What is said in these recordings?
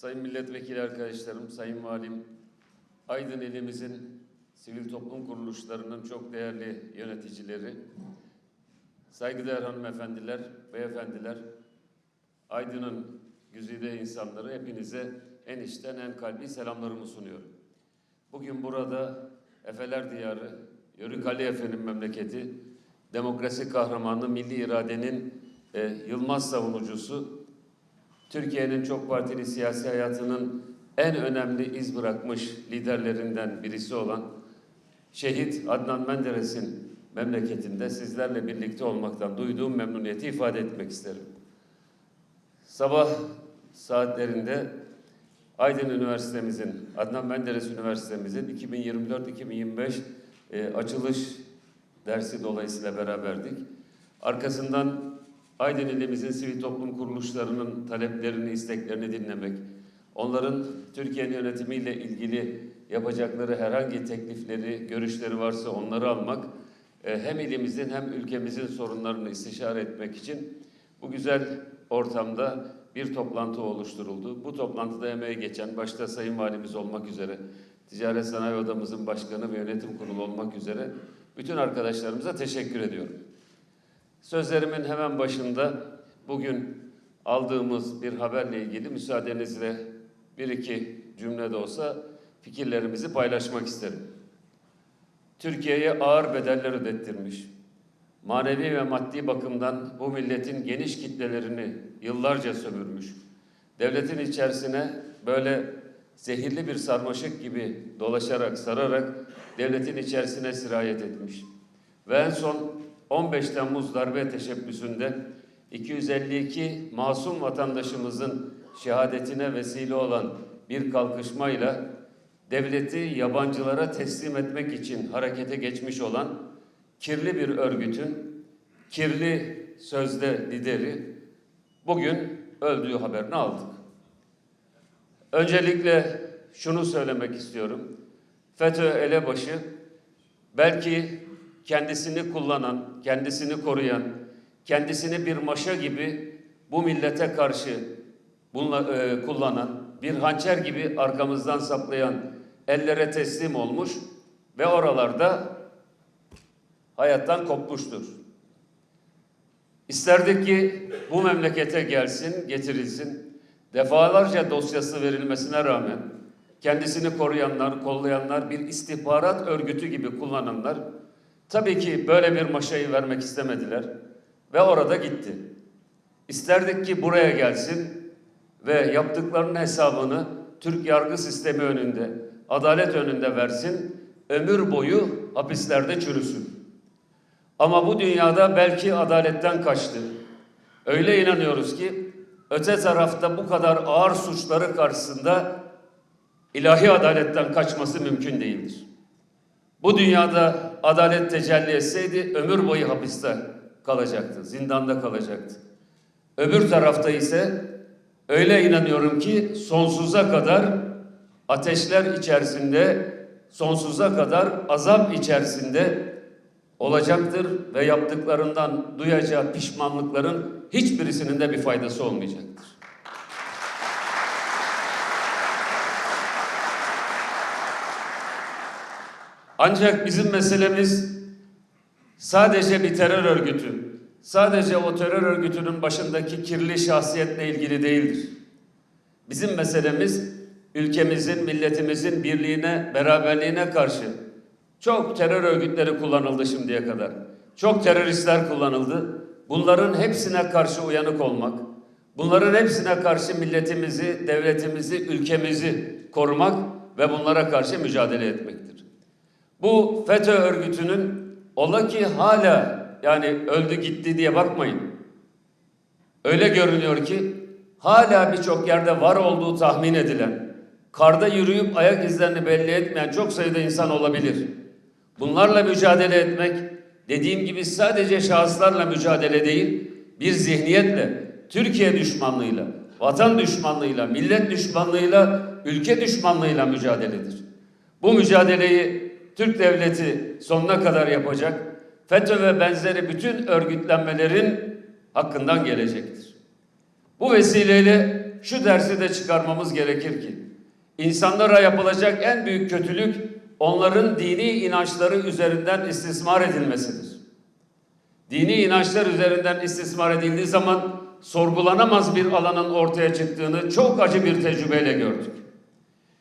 Sayın milletvekili arkadaşlarım, sayın valim, Aydın ilimizin sivil toplum kuruluşlarının çok değerli yöneticileri, saygıdeğer hanımefendiler, beyefendiler, Aydın'ın güzide insanları hepinize en içten en kalbi selamlarımı sunuyorum. Bugün burada Efeler Diyarı, Yörük Ali Efe'nin memleketi, demokrasi kahramanı, milli iradenin e, yılmaz savunucusu, Türkiye'nin çok partili siyasi hayatının en önemli iz bırakmış liderlerinden birisi olan şehit Adnan Menderes'in memleketinde sizlerle birlikte olmaktan duyduğum memnuniyeti ifade etmek isterim. Sabah saatlerinde Aydın Üniversitemizin, Adnan Menderes Üniversitemizin 2024-2025 e, açılış dersi dolayısıyla beraberdik. Arkasından Aydın ilimizin sivil toplum kuruluşlarının taleplerini, isteklerini dinlemek, onların Türkiye'nin yönetimiyle ilgili yapacakları herhangi teklifleri, görüşleri varsa onları almak, e, hem ilimizin hem ülkemizin sorunlarını istişare etmek için bu güzel ortamda bir toplantı oluşturuldu. Bu toplantıda emeğe geçen, başta Sayın Valimiz olmak üzere, Ticaret Sanayi Odamızın Başkanı ve Yönetim Kurulu olmak üzere bütün arkadaşlarımıza teşekkür ediyorum. Sözlerimin hemen başında bugün aldığımız bir haberle ilgili müsaadenizle bir iki cümle de olsa fikirlerimizi paylaşmak isterim. Türkiye'ye ağır bedeller ödettirmiş, manevi ve maddi bakımdan bu milletin geniş kitlelerini yıllarca sömürmüş, devletin içerisine böyle zehirli bir sarmaşık gibi dolaşarak, sararak devletin içerisine sirayet etmiş. Ve en son 15 Temmuz darbe teşebbüsünde 252 masum vatandaşımızın şehadetine vesile olan bir kalkışmayla devleti yabancılara teslim etmek için harekete geçmiş olan kirli bir örgütün kirli sözde lideri bugün öldüğü haberini aldık. Öncelikle şunu söylemek istiyorum. FETÖ elebaşı belki kendisini kullanan, kendisini koruyan, kendisini bir maşa gibi bu millete karşı bunla, e, kullanan, bir hançer gibi arkamızdan saplayan ellere teslim olmuş ve oralarda hayattan kopmuştur. İsterdik ki bu memlekete gelsin, getirilsin. Defalarca dosyası verilmesine rağmen kendisini koruyanlar, kollayanlar, bir istihbarat örgütü gibi kullananlar tabii ki böyle bir maşayı vermek istemediler ve orada gitti. İsterdik ki buraya gelsin ve yaptıklarının hesabını Türk yargı sistemi önünde, adalet önünde versin, ömür boyu hapislerde çürüsün. Ama bu dünyada belki adaletten kaçtı. Öyle inanıyoruz ki öte tarafta bu kadar ağır suçları karşısında ilahi adaletten kaçması mümkün değildir. Bu dünyada adalet tecelli etseydi ömür boyu hapiste kalacaktı, zindanda kalacaktı. Öbür tarafta ise öyle inanıyorum ki sonsuza kadar ateşler içerisinde, sonsuza kadar azap içerisinde olacaktır ve yaptıklarından duyacağı pişmanlıkların hiçbirisinin de bir faydası olmayacaktır. Ancak bizim meselemiz sadece bir terör örgütü, sadece o terör örgütünün başındaki kirli şahsiyetle ilgili değildir. Bizim meselemiz ülkemizin, milletimizin birliğine, beraberliğine karşı çok terör örgütleri kullanıldı şimdiye kadar. Çok teröristler kullanıldı. Bunların hepsine karşı uyanık olmak, bunların hepsine karşı milletimizi, devletimizi, ülkemizi korumak ve bunlara karşı mücadele etmektir. Bu FETÖ örgütünün ola ki hala yani öldü gitti diye bakmayın. Öyle görünüyor ki hala birçok yerde var olduğu tahmin edilen, karda yürüyüp ayak izlerini belli etmeyen çok sayıda insan olabilir. Bunlarla mücadele etmek dediğim gibi sadece şahıslarla mücadele değil, bir zihniyetle, Türkiye düşmanlığıyla, vatan düşmanlığıyla, millet düşmanlığıyla, ülke düşmanlığıyla mücadeledir. Bu mücadeleyi Türk devleti sonuna kadar yapacak. FETÖ ve benzeri bütün örgütlenmelerin hakkından gelecektir. Bu vesileyle şu dersi de çıkarmamız gerekir ki insanlara yapılacak en büyük kötülük onların dini inançları üzerinden istismar edilmesidir. Dini inançlar üzerinden istismar edildiği zaman sorgulanamaz bir alanın ortaya çıktığını çok acı bir tecrübeyle gördük.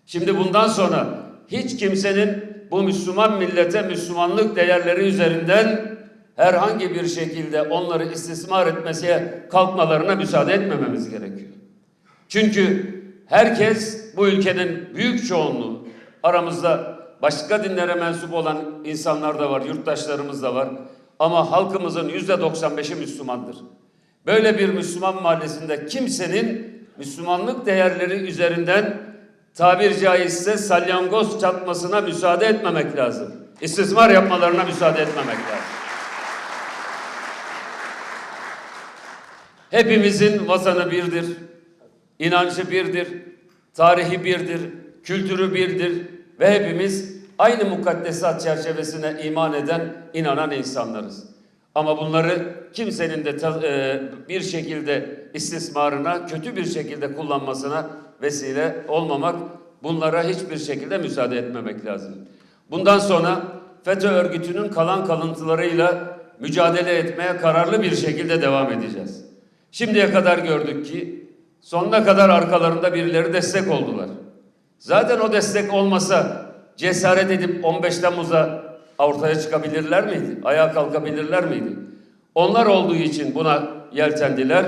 Şimdi bundan sonra hiç kimsenin bu Müslüman millete Müslümanlık değerleri üzerinden herhangi bir şekilde onları istismar etmesine kalkmalarına müsaade etmememiz gerekiyor. Çünkü herkes bu ülkenin büyük çoğunluğu aramızda başka dinlere mensup olan insanlar da var, yurttaşlarımız da var. Ama halkımızın yüzde 95'i Müslümandır. Böyle bir Müslüman mahallesinde kimsenin Müslümanlık değerleri üzerinden tabir caizse salyangoz çatmasına müsaade etmemek lazım. İstismar yapmalarına müsaade etmemek lazım. Hepimizin vatanı birdir, inancı birdir, tarihi birdir, kültürü birdir ve hepimiz aynı mukaddesat çerçevesine iman eden, inanan insanlarız. Ama bunları kimsenin de e, bir şekilde istismarına, kötü bir şekilde kullanmasına vesile olmamak, bunlara hiçbir şekilde müsaade etmemek lazım. Bundan sonra FETÖ örgütünün kalan kalıntılarıyla mücadele etmeye kararlı bir şekilde devam edeceğiz. Şimdiye kadar gördük ki sonuna kadar arkalarında birileri destek oldular. Zaten o destek olmasa cesaret edip 15 Temmuz'a ortaya çıkabilirler miydi? Ayağa kalkabilirler miydi? Onlar olduğu için buna yeltendiler.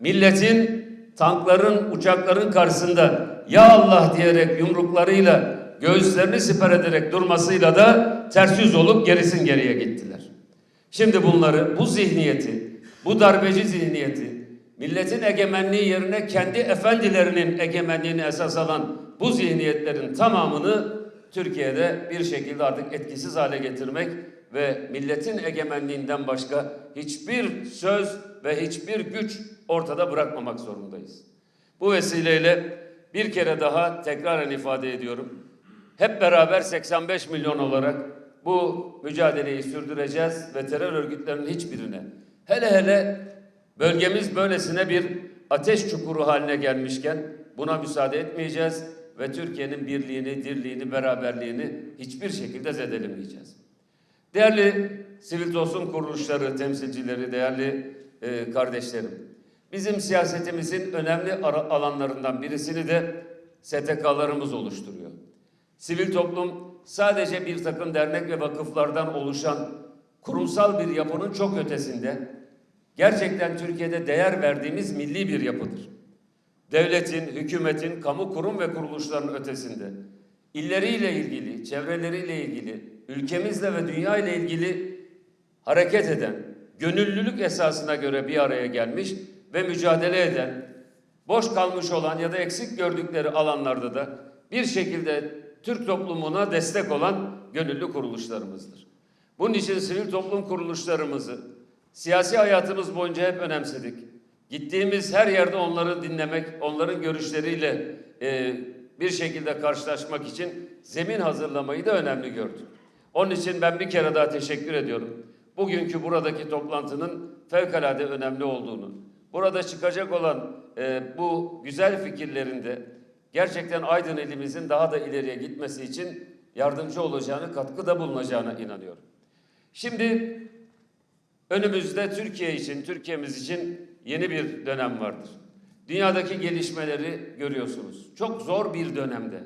Milletin tankların, uçakların karşısında ya Allah diyerek yumruklarıyla göğüslerini siper ederek durmasıyla da ters yüz olup gerisin geriye gittiler. Şimdi bunları, bu zihniyeti, bu darbeci zihniyeti, milletin egemenliği yerine kendi efendilerinin egemenliğini esas alan bu zihniyetlerin tamamını Türkiye'de bir şekilde artık etkisiz hale getirmek ve milletin egemenliğinden başka hiçbir söz ve hiçbir güç ortada bırakmamak zorundayız. Bu vesileyle bir kere daha tekraren ifade ediyorum. Hep beraber 85 milyon olarak bu mücadeleyi sürdüreceğiz ve terör örgütlerinin hiçbirine hele hele bölgemiz böylesine bir ateş çukuru haline gelmişken buna müsaade etmeyeceğiz ve Türkiye'nin birliğini, dirliğini, beraberliğini hiçbir şekilde zedelemeyeceğiz. Değerli sivil toplum kuruluşları temsilcileri, değerli e, kardeşlerim, bizim siyasetimizin önemli alanlarından birisini de STK'larımız oluşturuyor. Sivil toplum sadece bir takım dernek ve vakıflardan oluşan kurumsal bir yapının çok ötesinde gerçekten Türkiye'de değer verdiğimiz milli bir yapıdır. Devletin, hükümetin, kamu kurum ve kuruluşların ötesinde illeriyle ilgili, çevreleriyle ilgili, ülkemizle ve dünya ile ilgili hareket eden, gönüllülük esasına göre bir araya gelmiş ve mücadele eden, boş kalmış olan ya da eksik gördükleri alanlarda da bir şekilde Türk toplumuna destek olan gönüllü kuruluşlarımızdır. Bunun için sivil toplum kuruluşlarımızı siyasi hayatımız boyunca hep önemsedik. Gittiğimiz her yerde onları dinlemek, onların görüşleriyle e, bir şekilde karşılaşmak için zemin hazırlamayı da önemli gördük. Onun için ben bir kere daha teşekkür ediyorum. Bugünkü buradaki toplantının fevkalade önemli olduğunu, burada çıkacak olan e, bu güzel fikirlerinde gerçekten Aydın ilimizin daha da ileriye gitmesi için yardımcı olacağını, katkıda bulunacağına inanıyorum. Şimdi önümüzde Türkiye için, Türkiye'miz için yeni bir dönem vardır. Dünyadaki gelişmeleri görüyorsunuz. Çok zor bir dönemde.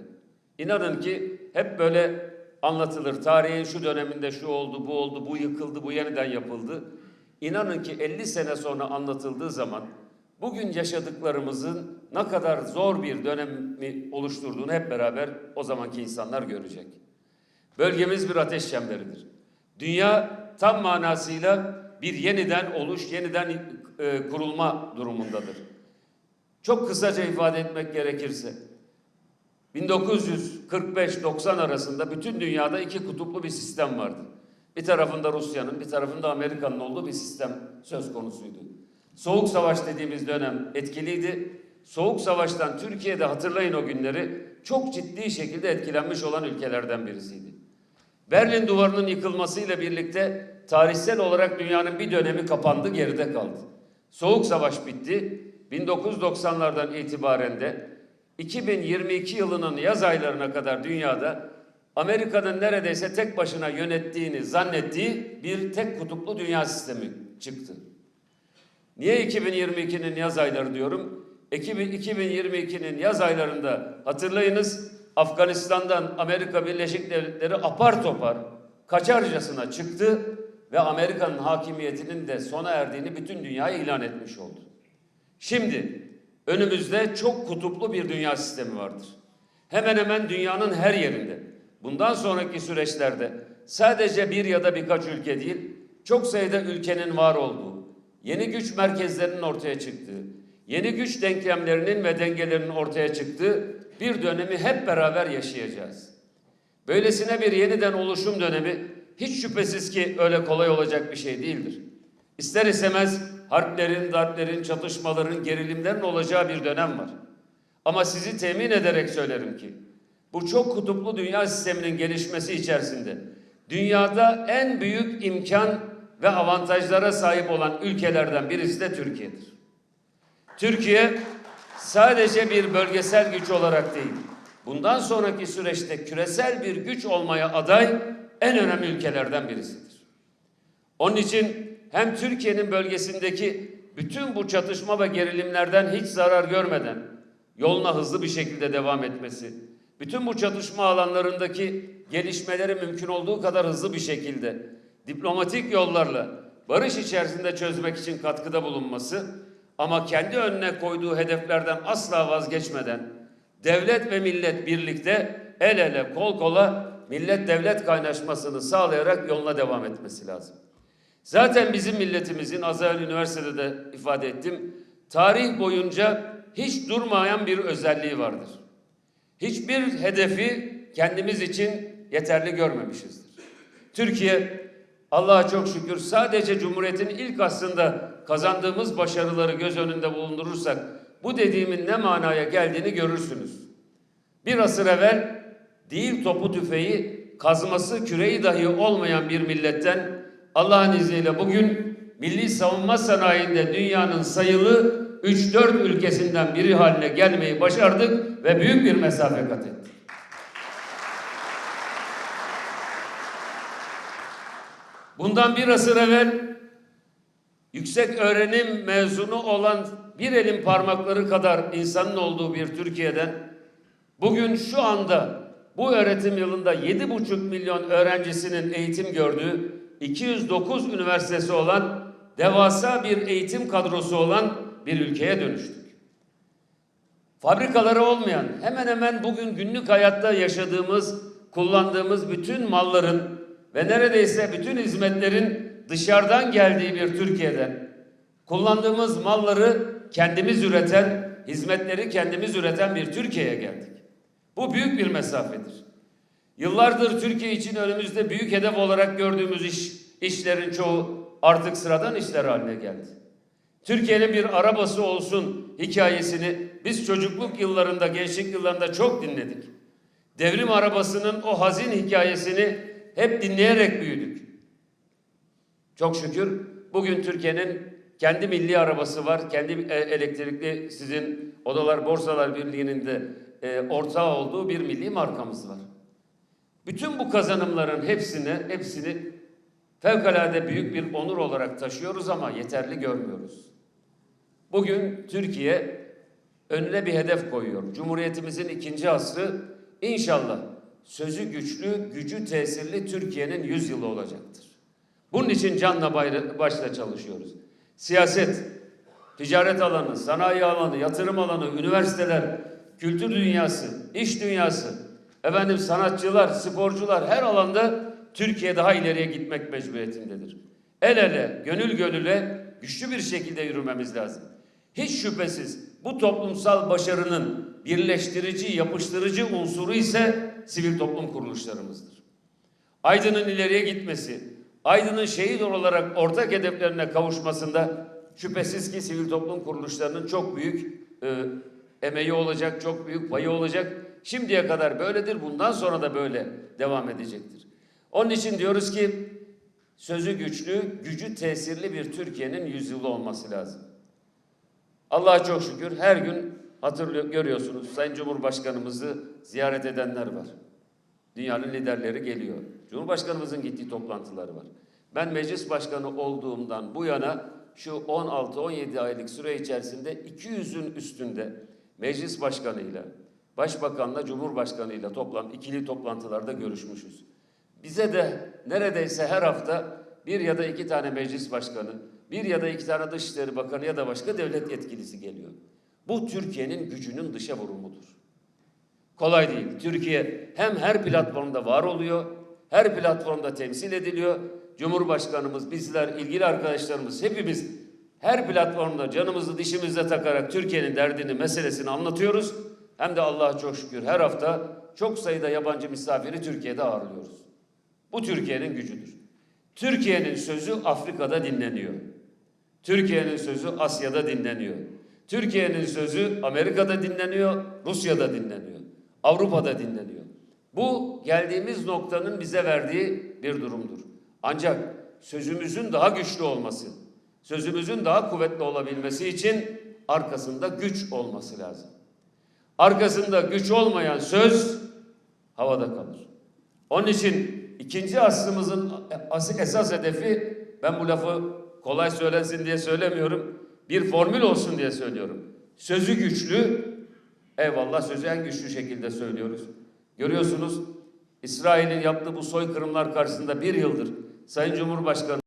İnanın ki hep böyle anlatılır. Tarihin şu döneminde şu oldu, bu oldu, bu yıkıldı, bu yeniden yapıldı. İnanın ki 50 sene sonra anlatıldığı zaman bugün yaşadıklarımızın ne kadar zor bir dönemi oluşturduğunu hep beraber o zamanki insanlar görecek. Bölgemiz bir ateş çemberidir. Dünya tam manasıyla bir yeniden oluş, yeniden e, kurulma durumundadır. Çok kısaca ifade etmek gerekirse 1945-90 arasında bütün dünyada iki kutuplu bir sistem vardı. Bir tarafında Rusya'nın, bir tarafında Amerika'nın olduğu bir sistem söz konusuydu. Soğuk Savaş dediğimiz dönem etkiliydi. Soğuk Savaş'tan Türkiye'de hatırlayın o günleri çok ciddi şekilde etkilenmiş olan ülkelerden birisiydi. Berlin Duvarı'nın yıkılmasıyla birlikte tarihsel olarak dünyanın bir dönemi kapandı, geride kaldı. Soğuk Savaş bitti. 1990'lardan itibaren de 2022 yılının yaz aylarına kadar dünyada Amerika'nın neredeyse tek başına yönettiğini zannettiği bir tek kutuplu dünya sistemi çıktı. Niye 2022'nin yaz ayları diyorum? 2022'nin yaz aylarında hatırlayınız Afganistan'dan Amerika Birleşik Devletleri apar topar kaçarcasına çıktı ve Amerika'nın hakimiyetinin de sona erdiğini bütün dünyaya ilan etmiş oldu. Şimdi önümüzde çok kutuplu bir dünya sistemi vardır. Hemen hemen dünyanın her yerinde. Bundan sonraki süreçlerde sadece bir ya da birkaç ülke değil, çok sayıda ülkenin var olduğu, yeni güç merkezlerinin ortaya çıktığı, yeni güç denklemlerinin ve dengelerinin ortaya çıktığı bir dönemi hep beraber yaşayacağız. Böylesine bir yeniden oluşum dönemi hiç şüphesiz ki öyle kolay olacak bir şey değildir. İster istemez harplerin, darplerin, çatışmaların, gerilimlerin olacağı bir dönem var. Ama sizi temin ederek söylerim ki bu çok kutuplu dünya sisteminin gelişmesi içerisinde dünyada en büyük imkan ve avantajlara sahip olan ülkelerden birisi de Türkiye'dir. Türkiye sadece bir bölgesel güç olarak değil, bundan sonraki süreçte küresel bir güç olmaya aday en önemli ülkelerden birisidir. Onun için hem Türkiye'nin bölgesindeki bütün bu çatışma ve gerilimlerden hiç zarar görmeden yoluna hızlı bir şekilde devam etmesi, bütün bu çatışma alanlarındaki gelişmeleri mümkün olduğu kadar hızlı bir şekilde diplomatik yollarla barış içerisinde çözmek için katkıda bulunması ama kendi önüne koyduğu hedeflerden asla vazgeçmeden devlet ve millet birlikte el ele kol kola millet devlet kaynaşmasını sağlayarak yoluna devam etmesi lazım. Zaten bizim milletimizin az evvel üniversitede de ifade ettim. Tarih boyunca hiç durmayan bir özelliği vardır. Hiçbir hedefi kendimiz için yeterli görmemişizdir. Türkiye Allah'a çok şükür sadece Cumhuriyet'in ilk aslında kazandığımız başarıları göz önünde bulundurursak bu dediğimin ne manaya geldiğini görürsünüz. Bir asır evvel değil topu tüfeği kazması küreği dahi olmayan bir milletten Allah'ın izniyle bugün milli savunma sanayinde dünyanın sayılı 3-4 ülkesinden biri haline gelmeyi başardık ve büyük bir mesafe kat ettik. Bundan bir asır evvel yüksek öğrenim mezunu olan bir elin parmakları kadar insanın olduğu bir Türkiye'den bugün şu anda bu öğretim yılında 7,5 milyon öğrencisinin eğitim gördüğü 209 üniversitesi olan devasa bir eğitim kadrosu olan bir ülkeye dönüştük. Fabrikaları olmayan, hemen hemen bugün günlük hayatta yaşadığımız, kullandığımız bütün malların ve neredeyse bütün hizmetlerin dışarıdan geldiği bir Türkiye'den kullandığımız malları kendimiz üreten, hizmetleri kendimiz üreten bir Türkiye'ye geldik. Bu büyük bir mesafedir. Yıllardır Türkiye için önümüzde büyük hedef olarak gördüğümüz iş, işlerin çoğu artık sıradan işler haline geldi. Türkiye'nin bir arabası olsun hikayesini biz çocukluk yıllarında, gençlik yıllarında çok dinledik. Devrim arabasının o hazin hikayesini hep dinleyerek büyüdük. Çok şükür bugün Türkiye'nin kendi milli arabası var. Kendi e, elektrikli sizin Odalar Borsalar Birliği'nin de e, ortağı olduğu bir milli markamız var. Bütün bu kazanımların hepsini, hepsini fevkalade büyük bir onur olarak taşıyoruz ama yeterli görmüyoruz. Bugün Türkiye önüne bir hedef koyuyor. Cumhuriyetimizin ikinci asrı inşallah sözü güçlü, gücü tesirli Türkiye'nin yüz yılı olacaktır. Bunun için canla başla çalışıyoruz. Siyaset, ticaret alanı, sanayi alanı, yatırım alanı, üniversiteler, kültür dünyası, iş dünyası, efendim sanatçılar, sporcular her alanda Türkiye daha ileriye gitmek mecburiyetindedir. El ele, gönül gönüle güçlü bir şekilde yürümemiz lazım. Hiç şüphesiz bu toplumsal başarının birleştirici, yapıştırıcı unsuru ise sivil toplum kuruluşlarımızdır. Aydın'ın ileriye gitmesi, Aydın'ın şehit olarak ortak hedeflerine kavuşmasında şüphesiz ki sivil toplum kuruluşlarının çok büyük e, emeği olacak, çok büyük payı olacak. Şimdiye kadar böyledir, bundan sonra da böyle devam edecektir. Onun için diyoruz ki sözü güçlü, gücü tesirli bir Türkiye'nin yüzyılı olması lazım. Allah'a çok şükür her gün hatırlıyor, görüyorsunuz Sayın Cumhurbaşkanımızı ziyaret edenler var. Dünyanın liderleri geliyor. Cumhurbaşkanımızın gittiği toplantıları var. Ben meclis başkanı olduğumdan bu yana şu 16-17 aylık süre içerisinde 200'ün üstünde meclis başkanıyla, başbakanla, cumhurbaşkanıyla toplam ikili toplantılarda görüşmüşüz. Bize de neredeyse her hafta bir ya da iki tane meclis başkanı, bir ya da iki tane dışişleri bakanı ya da başka devlet yetkilisi geliyor. Bu Türkiye'nin gücünün dışa vurumudur. Kolay değil. Türkiye hem her platformda var oluyor, her platformda temsil ediliyor. Cumhurbaşkanımız, bizler, ilgili arkadaşlarımız hepimiz her platformda canımızı dişimizde takarak Türkiye'nin derdini, meselesini anlatıyoruz. Hem de Allah'a çok şükür her hafta çok sayıda yabancı misafiri Türkiye'de ağırlıyoruz. Bu Türkiye'nin gücüdür. Türkiye'nin sözü Afrika'da dinleniyor. Türkiye'nin sözü Asya'da dinleniyor. Türkiye'nin sözü Amerika'da dinleniyor, Rusya'da dinleniyor. Avrupa'da dinleniyor. Bu geldiğimiz noktanın bize verdiği bir durumdur. Ancak sözümüzün daha güçlü olması, sözümüzün daha kuvvetli olabilmesi için arkasında güç olması lazım. Arkasında güç olmayan söz havada kalır. Onun için ikinci aslımızın as- esas hedefi ben bu lafı kolay söylensin diye söylemiyorum. Bir formül olsun diye söylüyorum. Sözü güçlü, eyvallah sözü en güçlü şekilde söylüyoruz. Görüyorsunuz İsrail'in yaptığı bu soykırımlar karşısında bir yıldır Sayın Cumhurbaşkanı